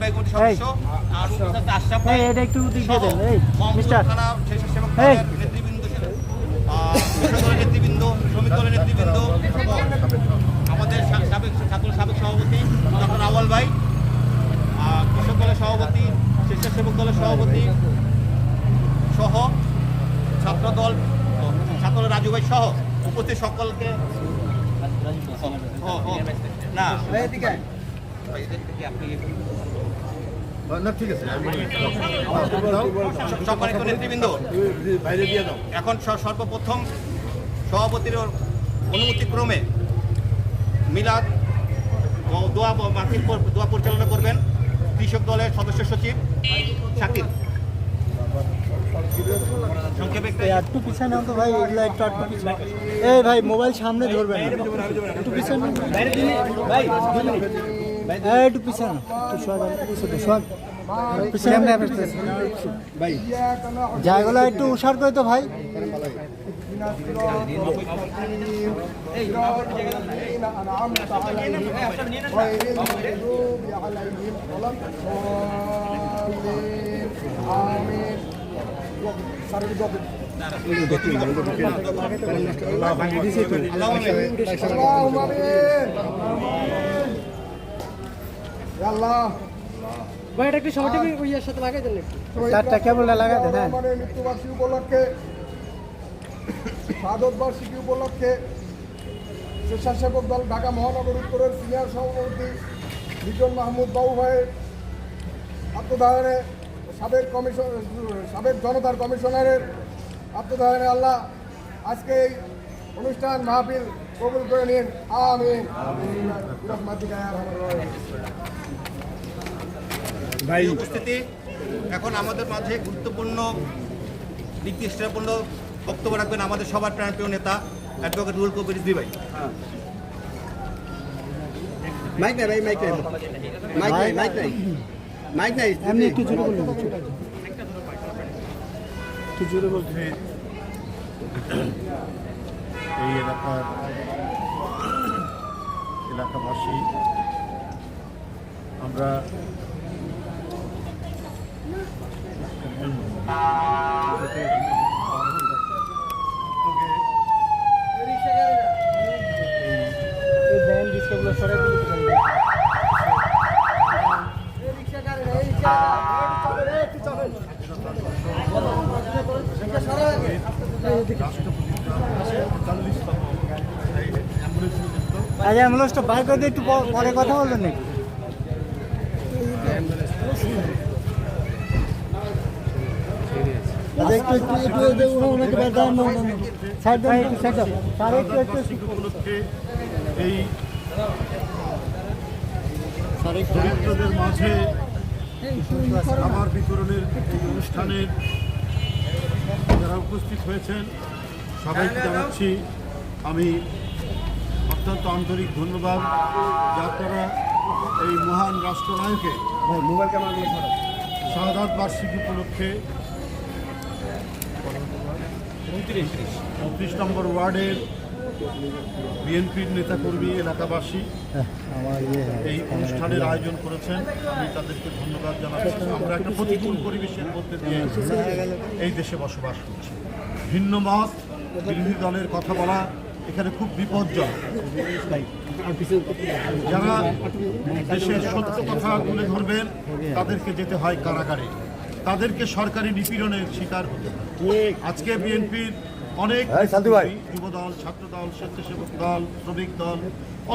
নির্বাহী কমিটির সদস্য আর উপদেষ্টা আশরাফ ভাই এটা একটু দিক দিয়ে দেন, এই, মিস্টার। থানা স্বেচ্ছাসেবক দলের নেতৃবৃন্দ দলের নেতৃবৃন্দ শ্রমিক দলের নেতৃবৃন্দ আমাদের সাবেক ছাত্র সাবেক সভাপতি ডক্টর আওয়াল ভাই কৃষক দলের সভাপতি স্বেচ্ছাসেবক দলের সভাপতি সহ ছাত্র দল ছাত্র রাজু ভাই সহ উপস্থিত সকলকে। ও, না। ভাই, আপনি না ঠিক আছে। সম্মানিত নেতৃবৃন্দ বাইরে দিয়ে দাও। এখন সর্বপ্রথম সভাপতির অনুমতিক্রমে মিলাদ দোয়া পর- দোয়া পরিচালনা করবেন কৃষক দলের সদস্য সচিব সংক্ষেপে একটা- পিছনে তো ভাই এগুলো একটু একটু পিছনে এই ভাই মোবাইল সামনে ধরবেন একটু পিছনে এই একটু পিছনে একটু সর। জায়গাগুলো একটু উষার করে তো ভাই আল্লাহ উপলক্ষে উপলক্ষে স্বেচ্ছাসেবক দল ঢাকা মহানগর উত্তরের সিনিয়র সভাপতি লিটন মাহমুদ বাবু ভাইয়ের আত্মদায়নে সাবেক কমিশন সাবেক জনতার কমিশনারের আত্মদায়নে আল্লাহ আজকে এই অনুষ্ঠান মাহফিল কবুল করে নিন। আমিন। উপস্থিতি এখন আমাদের মাঝে গুরুত্বপূর্ণ নির্দিষ্টপূর্ণ বক্তব্য রাখবেন আমাদের সবার প্রাণপ্রিয় নেতা অ্যাডভোকেট রুল কবির ভাই। মাইক নাই ভাই মাইক নাই। মাইক নাই মাইক নাই। মাইক নাই এমনি একটু জোরে বলুন। একটু জোরে বলুন এই এলাকার এলাকাবাসী আমরা এই ভ্যান রিক্সাগুলো সরাই দিলে তো ভালো। আচ্ছা অ্যাম্বুলেন্সটা বাইক করে একটু পরে কথা বলবেন নাকি আচ্ছা, একটু একটু একটু একটু ওনাকে বের দাও, না, না, না। সাইড দাও, একটু সাইড দাও। স্যার, একটু একটু বার্ষিকী উপলক্ষে এই দরিদ্রদের মাঝে খাবার বিতরণের এই অনুষ্ঠানের যারা উপস্থিত হয়েছেন সবাইকে জানাচ্ছি আমি অত্যন্ত আন্তরিক ধন্যবাদ। যে আপনারা এই মহান রাষ্ট্রনায়কে শাহাদ বার্ষিকী উপলক্ষে উনত্রিশ নম্বর ওয়ার্ডের বিএনপির নেতাকর্মী এলাকাবাসী ইয়ে এই অনুষ্ঠানের আয়োজন করেছেন। আমি তাদেরকে ধন্যবাদ জানাচ্ছি। আমরা একটা প্রতিকূল পরিবেশের মধ্যে দিয়ে এই দেশে বসবাস করছি। ভিন্ন মত বিরোধী দলের কথা বলা এখানে খুব বিপজ্জনক। যারা দেশের সত্য কথা তুলে ধরবেন তাদেরকে যেতে হয় কারাগারে। তাদেরকে সরকারি নিপীড়নের শিকার হতে হয়। আজকে বিএনপির অনেক যুব দল ছাত্র দল স্বেচ্ছাসেবক দল শ্রমিক দল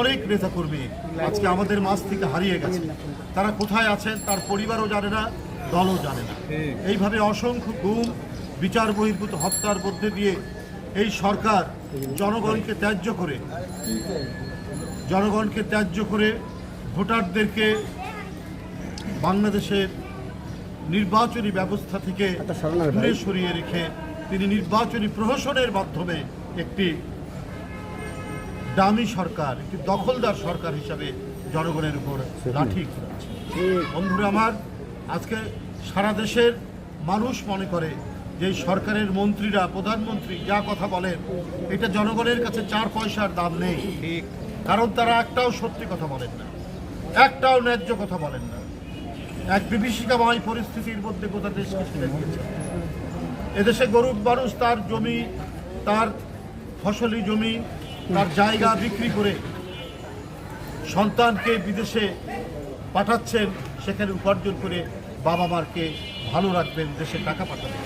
অনেক নেতাকর্মী আজকে আমাদের মাঝ থেকে হারিয়ে গেছে। তারা কোথায় আছেন তার পরিবারও জানে না দলও জানে না। এইভাবে অসংখ্য গুম বিচার বহির্ভূত হত্যার মধ্যে দিয়ে এই সরকার জনগণকে ত্যায্য করে জনগণকে ত্যায্য করে ভোটারদেরকে বাংলাদেশের নির্বাচনী ব্যবস্থা থেকে দূরে সরিয়ে রেখে তিনি নির্বাচনী প্রহসনের মাধ্যমে একটি দামি সরকার একটি দখলদার সরকার হিসাবে জনগণের উপর লাঠি বন্ধুরা আমার আজকে সারা দেশের মানুষ মনে করে যে সরকারের মন্ত্রীরা প্রধানমন্ত্রী যা কথা বলেন এটা জনগণের কাছে চার পয়সার দাম নেই। কারণ তারা একটাও সত্যি কথা বলেন না। একটাও ন্যায্য কথা বলেন না। এক বিভীষিকাময় পরিস্থিতির মধ্যে গোটা দেশকে এদেশে গরিব মানুষ তার জমি, তার ফসলি জমি, তার জায়গা বিক্রি করে সন্তানকে বিদেশে পাঠাচ্ছেন, সেখানে উপার্জন করে বাবা মারকে ভালো রাখবেন, দেশে টাকা পাঠাবেন।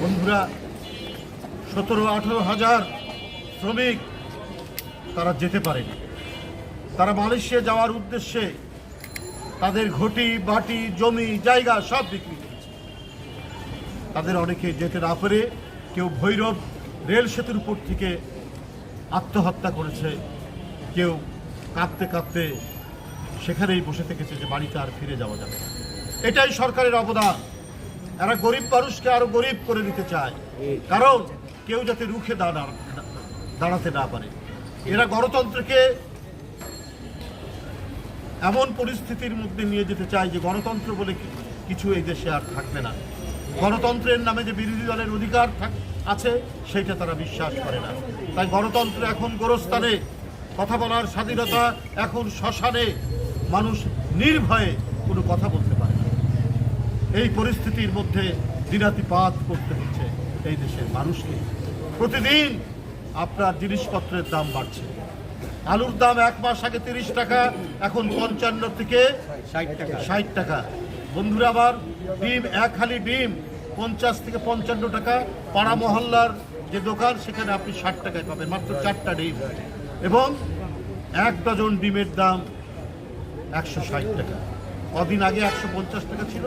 বন্ধুরা, সতেরো, আঠেরো হাজার শ্রমিক তারা যেতে পারেনি। তারা মালয়েশিয়া যাওয়ার উদ্দেশ্যে তাদের ঘটি বাটি জমি, জায়গা সব বিক্রি করেছে। তাদের অনেকে যেতে না পেরে, কেউ ভৈরব রেল সেতুর উপর থেকে আত্মহত্যা করেছে, কেউ কাঁদতে কাঁদতে সেখানেই বসে থেকেছে যে বাড়িতে আর ফিরে যাওয়া যাবে না। এটাই সরকারের অবদান। এরা গরিব মানুষকে আরও গরিব করে দিতে চায়। কারণ কেউ যাতে রুখে দাঁড়া দাঁড়াতে না পারে। এরা গণতন্ত্রকে এমন পরিস্থিতির মধ্যে নিয়ে যেতে চায় যে গণতন্ত্র বলে কিছু এই দেশে আর থাকবে না। গণতন্ত্রের নামে যে বিরোধী দলের অধিকার আছে, সেইটা তারা বিশ্বাস করে না। তাই গণতন্ত্র এখন গোরস্থানে। কথা বলার স্বাধীনতা এখন শ্মশানে। মানুষ নির্ভয়ে কোনো কথা বলতে পারে না। এই পরিস্থিতির মধ্যে দিনাতিপাত করতে হচ্ছে এই দেশের মানুষকে। প্রতিদিন আপনার জিনিসপত্রের দাম বাড়ছে। আলুর দাম এক মাস আগে তিরিশ টাকা, এখন পঞ্চান্ন থেকে ষাট টাকা। বন্ধুরা আবার, ডিম এক হালি ডিম, পঞ্চাশ থেকে পঞ্চান্ন টাকা। পাড়া মহল্লার যে দোকান, সেখানে আপনি ষাট টাকায় পাবেন, মাত্র চারটা ডিম। এবং এক ডজন ডিমের দাম একশো ষাট টাকা। কদিন আগে একশো পঞ্চাশ টাকা ছিল।